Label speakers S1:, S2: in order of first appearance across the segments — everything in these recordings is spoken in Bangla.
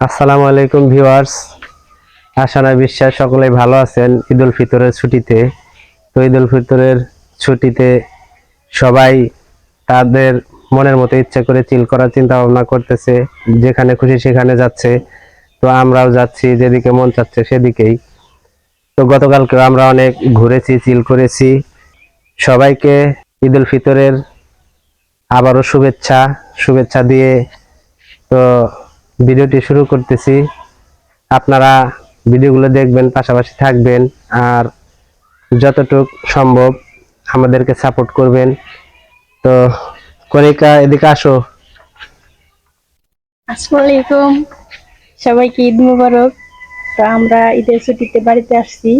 S1: আসসালামু আলাইকুম ভিউয়ার্স। আশানা বিশ্বাস, সকলেই ভালো আছেন ঈদ উল ফিতরের ছুটিতে। তো ঈদ উল ফিতরের ছুটিতে সবাই তাদের মনের মতো ইচ্ছা করে চিল করার চিন্তা ভাবনা করতেছে, যেখানে খুশি সেখানে যাচ্ছে। তো আমরাও যাচ্ছি, যেদিকে মন চাচ্ছে সেদিকেই। তো গতকালকে আমরা অনেক ঘুরেছি চিল করেছি। সবাইকে ঈদ উল ফিতরের আবারও শুভেচ্ছা শুভেচ্ছা দিয়ে তো ভিডিওটি শুরু করতেছি। আপনারা ভিডিওগুলো দেখবেন, পাশাপাশি থাকবেন, আর যতটুক সম্ভব আমাদেরকে সাপোর্ট করবেন। তো কনিকা এদিকে আসো।
S2: আসসালামু আলাইকুম। সবাইকে ঈদ মুবারক। তো আমরা ঈদের ছুটিতে বাড়িতে আসছি।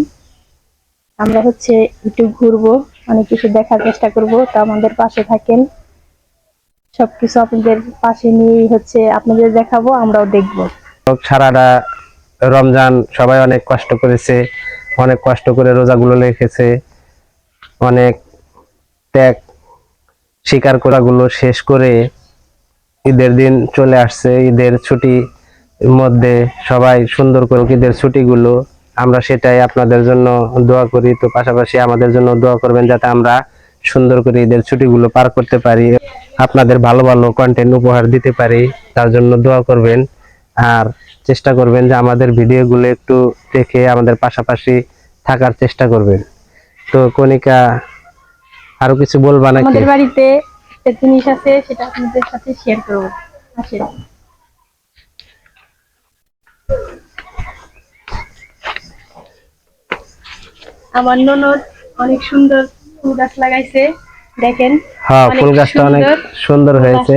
S2: আমরা হচ্ছে একটু ঘুরবো, অনেক কিছু দেখার চেষ্টা করব। তো আমাদের পাশে থাকেন সবকিছু আপনাদের পাশে নিয়েই হচ্ছে আপনাদের দেখাবো, আমরাও দেখব।
S1: সারাটা রমজান সবাই অনেক কষ্ট করেছে, অনেক কষ্ট করে রোজাগুলো লিখেছে অনেক ত্যাগ স্বীকার করাগুলো শেষ করে ঈদের দিন চলে আসছে, ঈদের ছুটি মধ্যে সবাই সুন্দর করে ঈদের ছুটিগুলো, আমরা সেটাই আপনাদের জন্য দোয়া করি। তো পাশাপাশি আমাদের জন্য দোয়া করবেন যাতে আমরা সুন্দর করে ঈদের ছুটিগুলো পার করতে পারি, আপনাদের ভালো ভালো কন্টেন্ট উপহার দিতে পারি, তার জন্য দোয়া করবেন। আর চেষ্টা করবেন যে আমাদের ভিডিওগুলো একটু দেখে আমাদের পাশাপাশি থাকার চেষ্টা করবেন। তো কণিকা, আরও কিছু বলবা নাকি?
S2: আমাদের বাড়িতে জিনিস আছে, সেটা আপনাদের সাথে শেয়ার করব। আসেন। আমার ননদ অনেক সুন্দর ফুল গাছ লাগাইছে দেখেন।
S1: হ্যাঁ ফুল গাছটা অনেক
S2: সুন্দর।
S1: হয়েছে।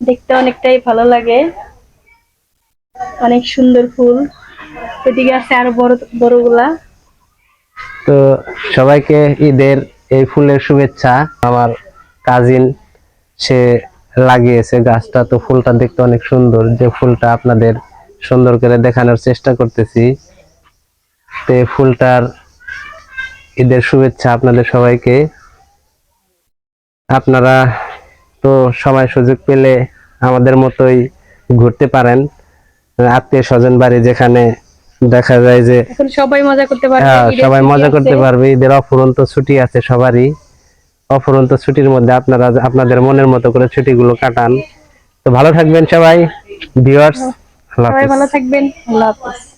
S2: দেখতে অনেকটাই ভালো লাগে। অনেক সুন্দর ফুল। এদিকে আছে আরও বড় বড়গুলা।
S1: তো সবাইকে ঈদের এই ফুলের শুভেচ্ছা। আমার কাজিন সে লাগিয়েছে গাছটা। তো ফুলটা দেখতে অনেক সুন্দর। যে ফুলটা আপনাদের সুন্দর করে দেখানোর চেষ্টা করতেছি। তো ফুলটার ঈদের শুভেচ্ছা আপনাদের সবাইকে। আপনারা তো সময় সুযোগ পেলে আমাদের মতোই ঘুরতে পারেন। আত্মীয় স্বজন বাড়ি যেখানে দেখা যায় যে
S2: সবাই মজা করতে পারবে
S1: হ্যাঁ সবাই মজা করতে পারবে ঈদের অফুরন্ত ছুটি আছে সবারই। অফুরন্ত ছুটির মধ্যে আপনারা আপনাদের মনের মতো করে ছুটিগুলো কাটান। তো ভালো থাকবেন সবাই ভিউয়ার্স
S2: সবাই ভালো থাকবেন আল্লাহ হাফেজ।